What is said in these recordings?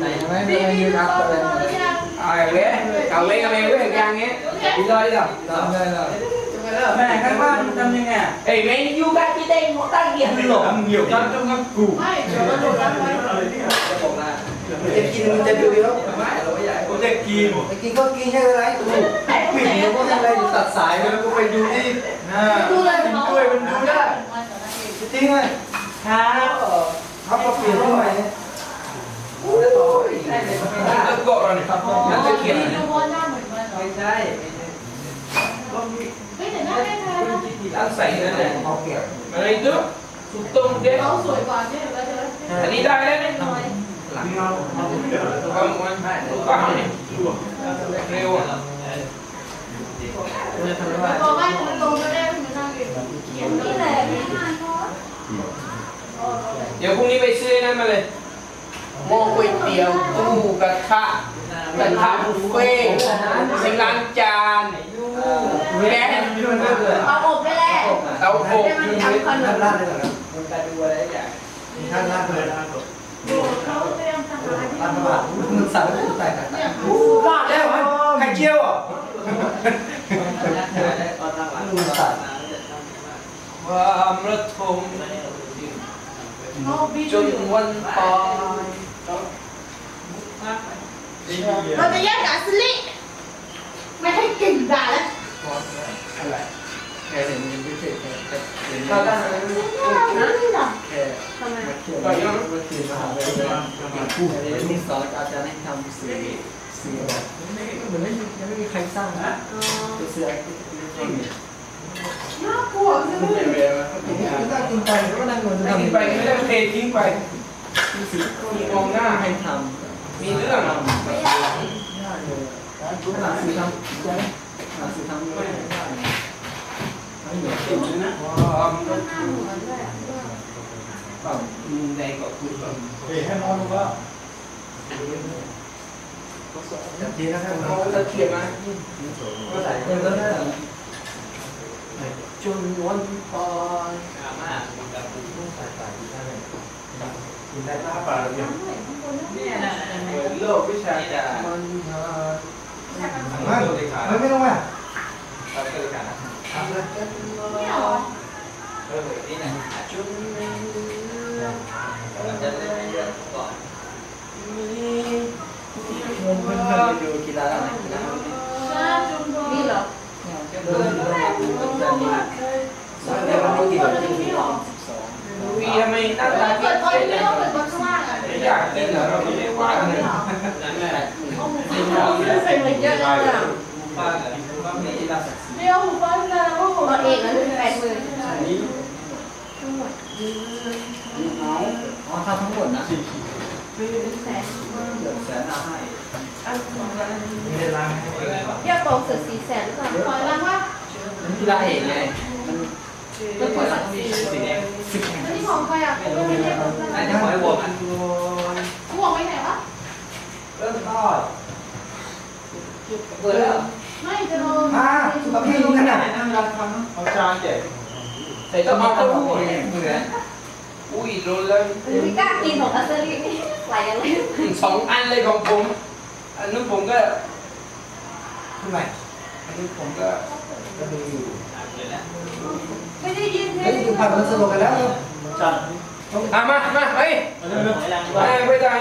Này nó mới mới như đặt rồi. à ghế cậu lấy cái mèo với thằng ghé đi thôi đi đâu Rồi rồi rồi. แม่ข้างบ้านมันทำยังไง ê mẹ đi vô cái đây một tay gì หลง nhiều trong trong ngăn củ จะกินมันจะดูแล้ว có thể kìm ไปกิน โอ้ยใช่เลยไม่ได้ต้องบอกเราเนี่ยครับนักเขียนไม่รู้ว่าหน้าเหมือนมันเหรอไม่ใช่ก็มีเฮ้ยแต่หน้าไม่ใช่นะตั้งใส่นั่นแหละเขาเปลี่ยนอะไรดูถูกต้องเด็กเขาสวยกว่าเนี่ยเราจะอันนี้ได้แล้วเนี่ยหลังเราเราไม่ได้ถูกต้องเนี่ยเร็วอะพอไม่คุณลงก็ได้คุณนั่งอยู่นี่แหละเดี๋ยวพรุ่งนี้ไปซื้อนั่นมาเลย หม้อก๋วยเตี๋ยวตู้กระทะกระทะบุฟเฟ่ต์สิงล้างจานแก๊สเอาอบไปแล้วเตาอบให้มันทำขนท่านลาดเลยเหรอครับมันจะดูอะไรอย่างท่านลาดเลยเขาเตรียมทำอะไรที่ลาดบาทมึงสั่งให้กูแตกต่างลาดแล้วไข่เจียวอะมึงสั่งความระทมจนวันตาย เราจะแยกกับสลิไม่ให้กลิ่นด่าแล้วอะไรแค่เห็นมันพิเศษแค่เห็นถ้าได้นี่หรอแค่ทำไมมาเที่ยวมาเที่ยวมหาวิทยาลัยผู้มีสอนอาจารย์ให้ทำสื่อสื่อแบบเหมือนไม่ยังไม่มีใครสร้างนะเสื่อจริงน่ากลัวใช่ไหมไม่ได้กินไปก็นั่งดูไม่ทำกินไปไม่ได้เททิ้งไป มีสื่อมีมองหน้าให้ทำมีเรื่องำไม่ได้เลยหาสื่อทำใช่หาสื่อทำไม่ได้ไม่เหนื่อยความมันหน้าเหมือนด้วยต่ำมุมใดก็คือต่เฮ้ยให้นอนดูว่าจับทีนะครับเขาจะเขียนมาก็ใส่เงินแล้วนะจนวันตายกินได้ป้าปลาดียวเหมือนโลกวิชาการมันหาไม่เลยขาไม่ไม่ต้องมาเราก็เลยการนะไม่หรอเออนี่นะจุดนี้เราจะเล่นเรื่องก่อนเงินเพื่อนๆดูกีฬาอะไรกีฬานี่หรอเดินดูดูจะมีสายเดียวกันไม่กี่วันที่สองสิบสองวีทำไมหน้าตาเปิ เล่นเรอเราไม่ได้ว่าเลยใส่มาเยอะเลยอะบ้านอะไรบ้านนี้ราเดี๋ยวฟันแล้วตอนเอกนะแปดหมื่นทั้งหมดอ๋อทำทั้งหมดนะแสนเดือดแสนเอาให้ไม่ได้ล้างให้เที่ยวตรงเสือสี่แสนหรือเปล่าคอยรังว่ามันกีฬาเอกไงมันเรื่องสักสี่สิบแข่งอันนี้ของใครอะไม่ใช่ของใครอันนี้ขอให้บวกอะ ห่วงไว้ไหนวะ เริ่มต้นเปิดแล้วไม่จะโดนอ่าสุขภาพดีขนาดนั่งรันทำเอาจานแจกใส่ต้องเอาเต้าหู้อุ้ยโดนเลยไม่กล้ากินของอัสลีไหลอะไรสองอันเลยของผม อันนู้นผมก็ทำไมอันนี้ผมก็ก็ดูอยู่ไม่ได้ยินเลเฮ้ยยดูผ่านมันสนุกกันแล้วจานอะมามาเฮ้ยมาเร็วไม่ไม่ได้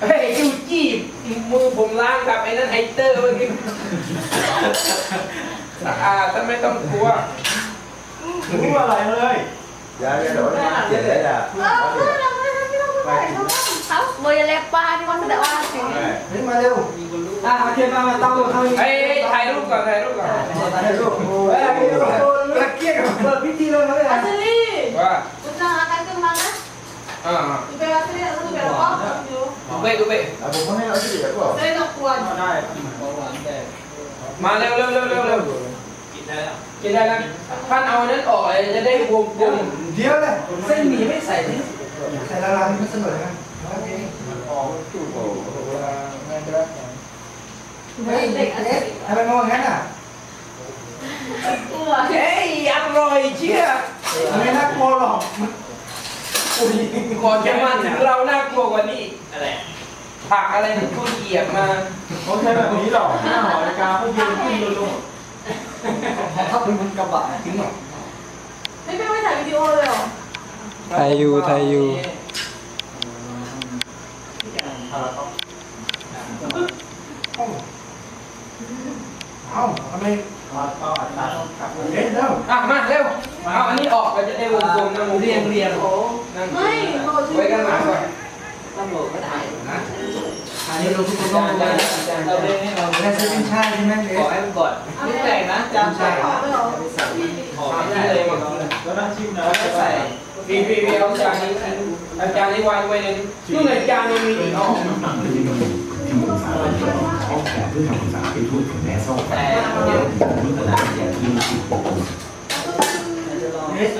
เฮ้ยจูจี้มือผมล้างกับไอ้นั่นไฮเตอร์เมื่อกี้สะอาดถ้าไม่ต้องกลัวรู้อะไรเลย dạ cái đổi nó chỉ để là เออเพื่อนเราไม่ได้ไม่ต้องไปเขาเขาเบอร์เล็บป้าที่ว่าแต่ว่าสิเฮ้ยมาเร็วอะเทียนมามาตั้งลงเขาเฮ้ยถ่ายรูปก่อนถ่ายรูปก่อนถ่ายรูปเฮ้ยตะเกียบเปิดพิธีเลยมาเลยอัสลีว่าคุณจะอาการกำลังนะอ่าคุณ เป็นอัสลีแล้วคุณเป็นอะไรก็อยู่ดูเบ้ดูเบ้ à bụng có thấy nói cái gì vậy không เลยต้องควรได้มาเร็วเร็วเร็วเร็วเร็วกินได้แล้วกินได้แล้วท่านเอาอันนั้นออกเลยจะได้วงวงเดียวเลยเส้นหมี่ไม่ใส่ที่ใส่ละลายมันสนุกนะเฮ้ยเด็กเล็กทำไมมองงั้นอะเฮ้ยอร่อยเชี่ยไม่น่ากลัวหรอก ก่อนจะมาถึงเราน่ากลัวกว่านี้อะไรผักอะไรที่คุณเหยียบมาเขาใช้แบบนี้หรอหน้าหอนาฬิกาเขายืนขึ้นลงถ้าเป็นคนกระบะถึงหรอไม่ไม่ไม่ถ่ายวิดีโอเลยเหรอไทยอยู่ไทยอยู่เอ้าทำไมมาต่ออัตรากับเอ๊ะแล้วอะมาเร็ว เอาอันนี้ออกเราจะได้วงกลมนะวงกลมเรียงเรียงโอ้นั่งไม่โหลดชื่อไว้กันหลังก่อนตำรวจก็ได้นะอันนี้เราทุกคนต้องรู้นะเราเรียนนี่เราไม่ได้ซื้อเป็นชาใช่ไหมเอ๊ะขอให้มันก่อนนี่แต่งนะจำใช่ขอไปเหรอขอไม่ได้เลยมาแล้วนั่งชิมนะใส่พี่พี่พี่เอาจานนี้เอาจานนี้วางไว้ในนู่นไงจานนี้มีอีกอ๋อที่ปรึกษาเราที่ออกแบบเพื่อทำความสะอาดเป็นทูตถึงแม้ซ่อมแต่เดี๋ยวผมรู้ตลาดอย่างที่เร็วเร็วเร็วเร็วไปอะวางกันนี่เลยไปตลาดก่อนเราสัก นิด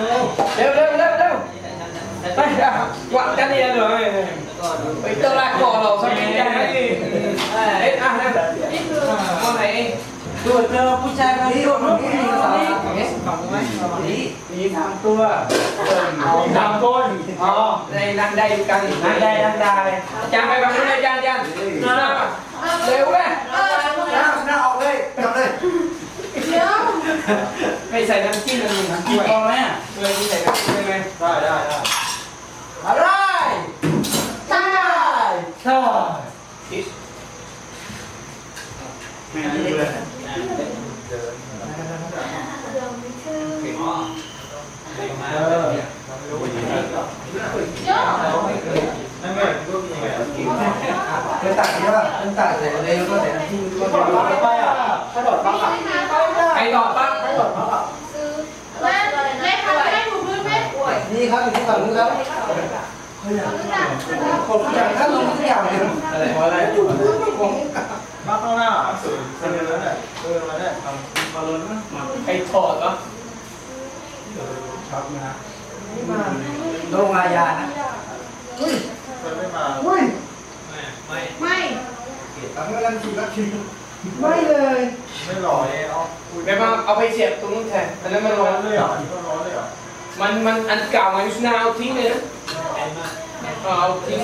จานนี้เอ๊ะอะนะนี่คือคนไหนเองดูเจอผู้ชายคนนี้คนนี้มีภาษาเอ๊ะฟังไหมนี่มีสามตัวมีสามค ไม่ใส่น้ำจิ้มมันน้ำจิ้กี่มกองแม่เลยที่ใส่น้ำจิ้มได้ไหมได้ได้ได้อะไรตายใช่แม่ดูเลยเออเดี๋ยวนั่นแม่ก็มีไงเป็นตัดใช่ป่ะเป็นตัดใส่เลยแล้วก็ใส่น้ำจิ้มก็ถ้าเดี๋ยวโดดไปอะถ้าโดดปั๊บอะใคร ตอบปั๊บถ้าโดดปั๊บซื้อแม่แม่ทำให้ถูกพื้นแม่ป่วยนี่ครับอยู่ที่ฝั่งนู้นครับผมอย่างท่านลงทุกอย่างเลยอะไรวะอะไรปั๊บข้างหน้าสุดเสนอแล้วเนี่ยเออมาได้ทำมาล้นมาใครถอดวะชักนะโรงอาญานะมันไม่มาอุ้ยไม่ทำให้เราถูกรักคิวไม่เลย ไม่หล่อเลยองเอาไปมาเอาไปเสียบตรงนู้นแทนอันนั้นมันร้ร้ออนนเลเลยยเหรอะอก็ร้อนเลยอะมันมันอันเก่ามันยุสนาเอาทิ้งเลยนะเอาทิ้ง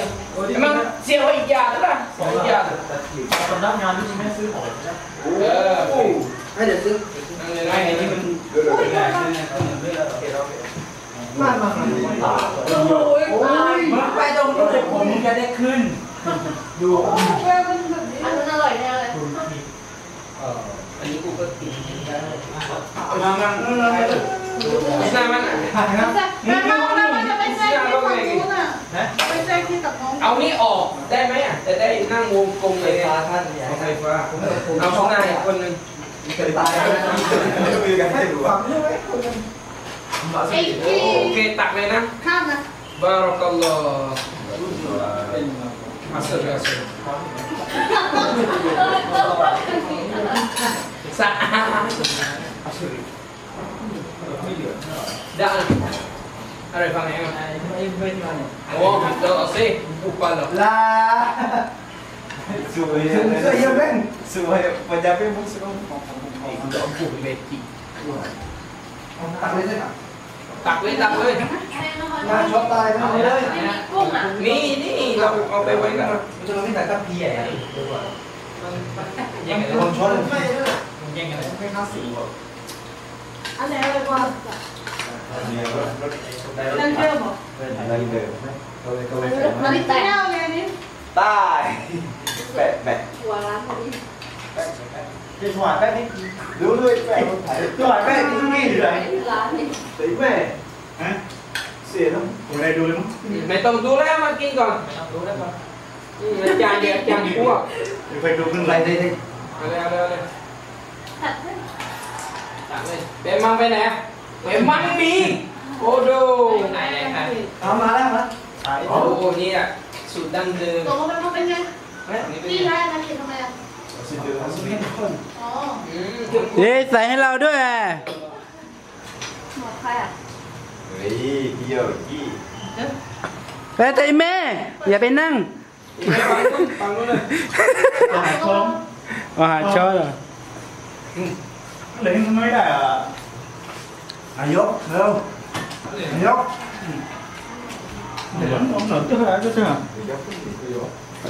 มันเสียบไว้อีกอย่างนะสองอย่างสำนักงานที่ไม่ซื้อของนะเออให้เดี๋ยวซื้อนั่นเลยนะไอ้ที่มันมามาโอ้ยตายมึงไปตรงนู้นเลยผมจะได้ขึ้นดู อันนั้นอร่อยแน่เลย อันนี้กูก็กินมามายุสนามันผ่านครับแม่แม่แม่แม่จะไม่ใช่ที่ฝั่งนู้นอะนะไม่ใช่ที่กับน้องเอานี่ออกได้ไหมอะจะได้นั่งวงกลมไฟเลยฟ้าท่านเนี่ยไฟฟ้าเอาข้างหน้าอีกคนนึงเป็นตายแล้วนะมีกันให้ดูฝังใช่ไหมคนนึงไอ้ที่โอเคตักเลยนะข้ามนะบารักัลลอฮ์อัสลอัสล สะอาดได้อะไรฟังไหนอะไม่ไม่มาเนี่ยโอ้เดี๋ยวเอาสิอุปาลลาสวยถึงเสื้อเยี่ยมเล่นสวยมันจะเป็นมุกสนุกเบจิตักเลยสิครับตักเลยตักเลยงานช็อปตายไปเลยไม่มีกุ้งอะนี่นี่เราเอาไปไว้กันนะมันจะไม่แต่ตะเพียร์ยังไงคนชนไม่ยังไงคนไหนอร่อยกว่าเนี่ยรถรถนั่นเที่ยวบอกอะไรเดิม ก็เลยก็เลยมันนี่เที่ยวเลยนี่ตายแปะแปะหัวร้านนี้จะถวายแป๊บนึงรู้ด้วยแปะถ่ายถวายแป๊บนึงนี่อยู่ไหนร้านนี้ตีแม่ฮะเสีย ต้องดูแล้วมากินก่อนดูแล้วก่อนจานเดียวจานพวกเดี๋ยวไปดูขึ้นอะไรเลยได้ได้เอาเลยเอาเลยเอาเลยตัดให้ตักเลยเบมังไปไหนเบมังมีโอ้โดไหนไหนไหนเอามาแล้วมาถ่ายโอ้นี่อะสูตรดั้งเดิมตกลงมันเป็นไงนี่เป็นพี่ได้นะกินทำไมอะสิเดือนสุดยอดคนอ๋ออืมถึงเฮ้ยใส่ให้เราด้วยอะหมดใครอะเฮ้ยเกี่ยวกี่แต่แต่แม่ อย่าไปนั่งไม่ฟังนู้นฟังนู้นเลยถ่ายคล้องอาหารช้อนเหรอ เหลือยังไม่ได้อะนายกเร็วนายก Ông nở tức là cái chưa?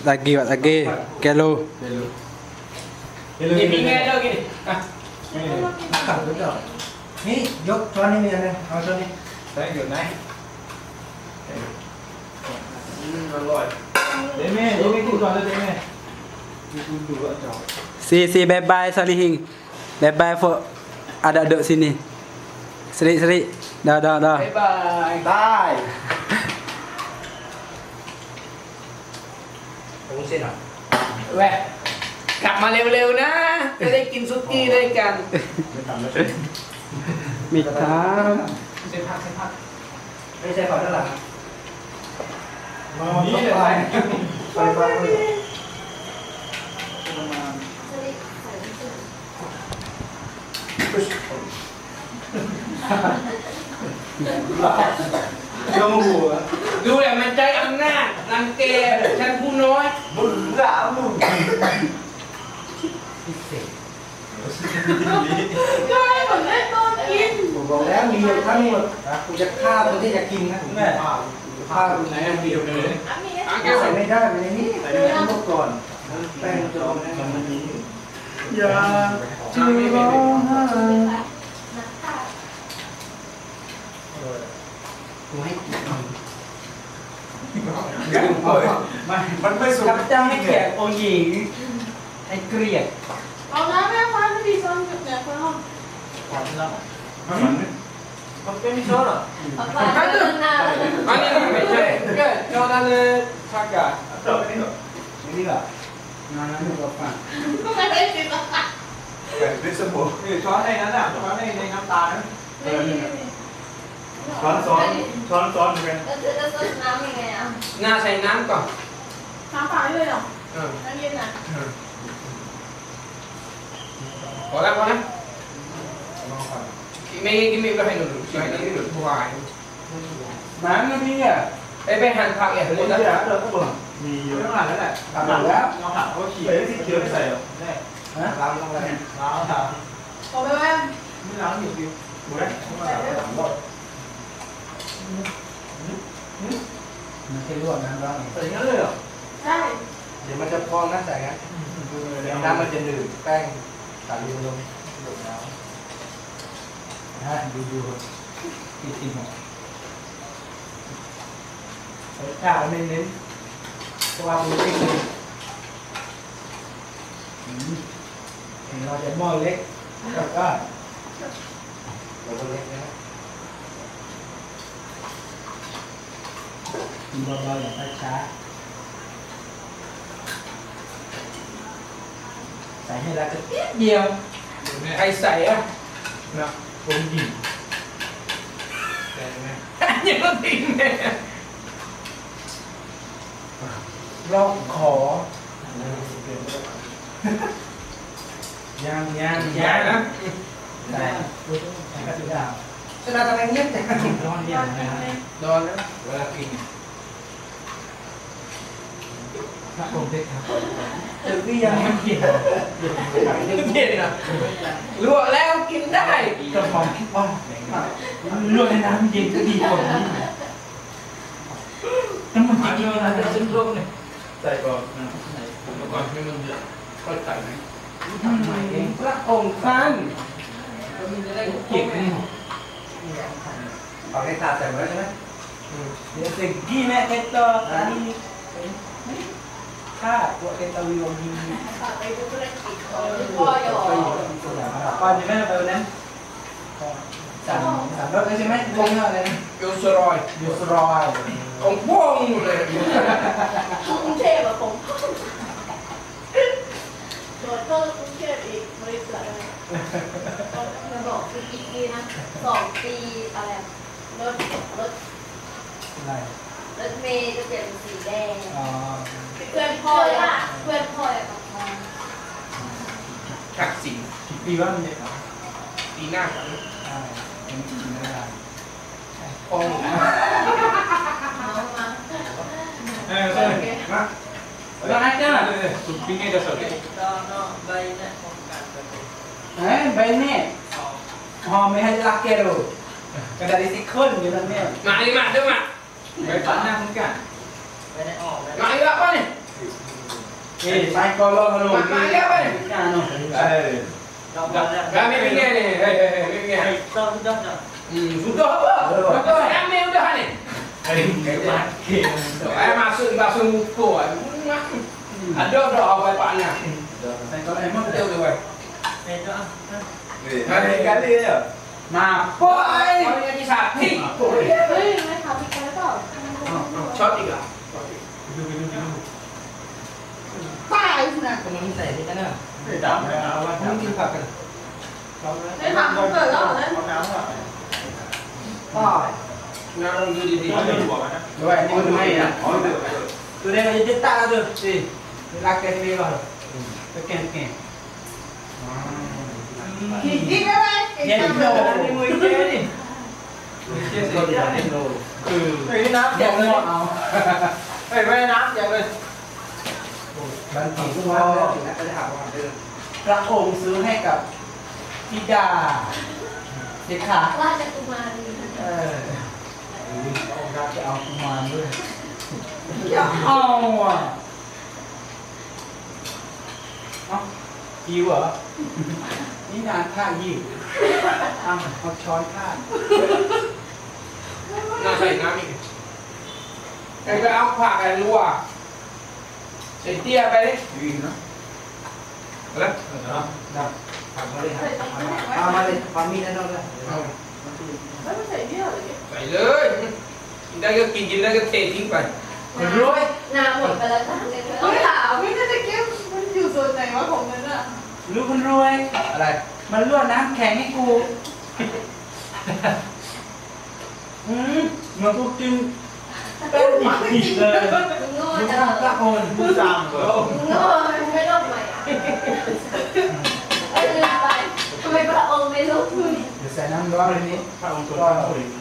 lagi buat lagi kelo นี่มีแง่เลิกกินอะนักขับรถเหรอนี่ยกช้อนนี่มีอะไรเอาช้อนนี้ Đấy kiểu này. Đấy mẹ, đấy mẹ cụ tròn cho đấy mẹ. Cụ đủ vợ cháu. si si bye bye salihing bye bye for ada duduk sini seri seri dah dah dah บ๊ายบายได้แหวะกลับมาเร็วๆนะ จะได้กินซุกี้ด้วยกันมีทางเซ็นพักเซ็นพักไม่ใช่ขอด้านหลัง Mà nghĩ là này. ไฟฟ้าเล ย Chưa ngủ à? ดูแหละมันใจอำนาจรังแกฉันผู้น้อย Bừng dã bừng ก็ให้ผมได้ต้นกินผมบอกแล้วมีอยู่ทั้งหมดกูจะฆ่าคนที่จะกินนะ Mẹ. ฆ่าคนไหนอันเดียวเลยใส่ไม่ได้ในนี้ใส่ในพวกก่อนแป้งจะเอาเนี่ยมัน มี Dạ. Chưa có hai. กูให้กิน Mày. มันไม่สุกกับจ้าให้แขกโอหญิงให้เกลียดเอาน้ำแม่ฟ้าไม่ดีซ้อนจุดเนี่ยคนห้อง Mày bắn đấy. มันเป็นมิโซ่หรอฟ้าฟ้าเดินหน้าอันนี้ไม่ใช่ก็จอนันเลยชักกะ Trở cái này rồi. นี่เหรองานนั้นก็ฟังก็ไม่ได้ กินหรอกแบบเป็นสมุน Ừ, chó này nó giảm, chó này này ngắm tà đấy. ไม่ได้กิน Chó chó, chó chó như vậy. แล้วจะจะซดน้ำยังไงอะหน้าใส่น้ำก่อนน้ำเปล่าเลยเหรอเออน้ำเย็นอะพอแล้วพอแล้วไม่กินไม่ก็ให้หนูใส่นี่หนูถวายน้ำมันนี่อะไปไปหั่นผักอย่า Thế พูด thì นะ đã được không bừng? Mì nhiều. Nó hẳn đấy này. Hẳn rồi đó. Nó hẳn có chỉ. Đấy thì chưa phải xài rồi. Đây. ฮะเราต้องอะไร Đó là ขอไปแม่ mới lắng nhiều kiểu. Bố đấy. Không phải là lắng rồi. มันแค่ลวกน้ำร้อน Phải nhớ rồi à? ใช่เดี๋ยวมันจะพองนะใส่กันน้ำมันจะหนืดแป้งสาลีลงหยดน้ำนะดูดูกินกินหมดรสชาติไม่เน้นเพราะว่ามันเล็กเลยอืม เห็นเราจะหม้อเล็กแล้วก็เราก็เล็กนะกินเบาๆอย่างช้าๆใส่ให้ละจะเดียวเดียวใครใส่อะ Nào, ôm nhìn. Đây này. ยังก็ทิ้งเนี่ยเราขอ ยังยังอย่านะได้กระสุนดาวชนะทำไมเงียบจังร้อนยังนะนอนนะเวลากินพระองค์เด็กครับเออพี่ยังไม่กินเย็นอะลวกแล้วกินได้กระป๋องอ๋อลวกในน้ำเย็นก็ดีกว่านี้น้ำมันจริงๆนะซึ่งร่วมเลย Đây còn. ก่อนให้มันเดือดก็ใส่ไหมทำไมเอง พระองค์ท่านเก็บนี่เอาแค่ขาดใส่หมดแล้วใช่ไหมเดี๋ยวสิ่งที่แม่เอตโตอันนี้ค่าตัวเอตวิวมีไปดูธุรกิจพ่อหยอก่อนจะแม่ไปวันนั้นสั่งสั่งรถเลยใช่ไหมพวกนี้อะไรนะโยสรอยยูสรอยของพวกหมดเลยกรุงเทพอะผมโดด เข้ากรุงเทพอีกบริษัทอะไรจะบอกคืออีกปีนะสองปีอะไรรถรถอะไรรถเมย์จะเปลี่ยนเป็นสีแดงอ๋อเพื่อนพ่ออะเพื่อนพ่ออะกับพ่อทักษิณปีว่ามันจะขายปีหน้าครับใช่ยังกินไม่ได้องน้องมา Ê, rồi. Má. แล้วไอ้เนี่ย Tụi pin nghe cho sợ đấy. เฮ้ยใบเนี่ยหอมไม่ให้รักแกดูกระดาษดิซิเคิ ลอยู่นั่นเนี่ยมาดิมาด้วยมาเไปฝันหน้ามึงกันไม่ได้ออกไม่มาอีกแล้วป่ะนี่ Eh, sai kalau kalau Mak- mak dia apa ni? Kan. เอ้ย Gak ambil pinggir ni. Hei, hei, hei, pinggir. ต้องต้องต้อง Hmm, sudah apa? Betul, ambil udah ni. เฮ้ยเก่ งมากเก่ง Saya masuk di basuh muka. Ada dah apa pak ni? Sai kalau emang Betul tu, wei. เป็นก็นี่การเรียนเนี่ย Maaf. Boy, kau ni jadi sakit. เฮ้ยไม่ทำอีกแล้วเปล่า Shot tiga. ตายสิ นะคนนี้ใส่ที่นั่นน่ะไม่ดำเลยนะว่า Mungkin pakai. ได้ทำเกิดแล้วเหรอนั่นห้องน้ำอะ Ah. Nak duduk di ไม่ sini. หัวมันนะ Dua ni tu main lah. อ๋อเดี๋ยว Tu dia nak jadi tak lah tu. Si. Lelaki ni lah. Tekan tekan. ผิดที่อะไรไอ้ Dia ทำ ni เลย ni mu ikut ni. คือเฮ้ยน้ำ Dia เย็นเลย mau au. เฮ้ยไม่น้ำเย็นเลย Bantu semua nak kena hak orang dia. พระองค์ซื้อให้กับธิดาเด็กขาราชกุมารีเออพระองค์รับจะเอากุมารด้วยอย่าเอาอะ เอ้าหิวเหรอ นี่นานข้าหิวเอาเอาช้อนข้า Nak saya nak ni. Eh, kau apa kan luar? Setia apa ni? ดีนะ Alah. ดับทำมาเลยครับเอามาเลยความมีนั่นเลยแล้วไม่ใส่เนี่ยเหรอ Sai เลยได้ก็กินกินได้ก็เททิ้งไปรวยนาหมดไปแล้วนะเฮ้ยถามพี่น่าจะเก็บมันอยู่ ส่วนไหนวะของมันอะรู้คนรวย อะไร มันรั่วน้ำแข็งให้กูอืมมันกูกินเป็นอีกเลยมึงโง่มึงจังทำละคนผู้จำเหรอมึงโง่ไม่ลบใหม่อะ น้ำร้อนเลยนี่พระองค์ทร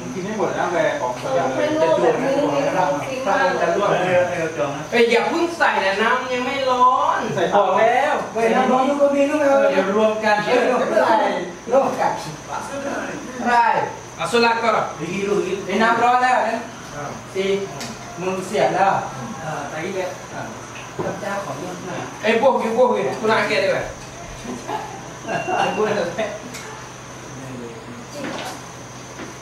งกินให้หมดนะแกของเธอไม่โง่แบบมึงมีความจริงมากเลยเออเออจงนะเอ้ยอย่าเพิ่งใส่นะน้ำยังไม่ร้อนใส่ต่อแล้วแล้วเว้ยน้ำร้อนลูกก็มีลูกเออเดี๋ยวรวมกันเออไม่เป็นไรโลกกัดใช่ Masuk lah kau. ดีลูกไอ้น้ำร้อนแล้วนะสีมึงเสียแล้วเอ่อตะกี้เนี่ยพระเจ้าของเรื่องหน้า Eh, buah ke buah ke. Aku nak akal dia. weh. พูดอะไร Tak akal ke ni orang nganyo dia. Kita tak เอา asal เลาปากกาหน่อยไม่ได้ Iya, itu. ว่าคนคนอะไรเนาะอัศรีนี่มาบุคคลนะสานีอาชีเยอะภาษาสมมติดีไหน่าดูแบก็อะ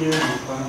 ยืนอยู่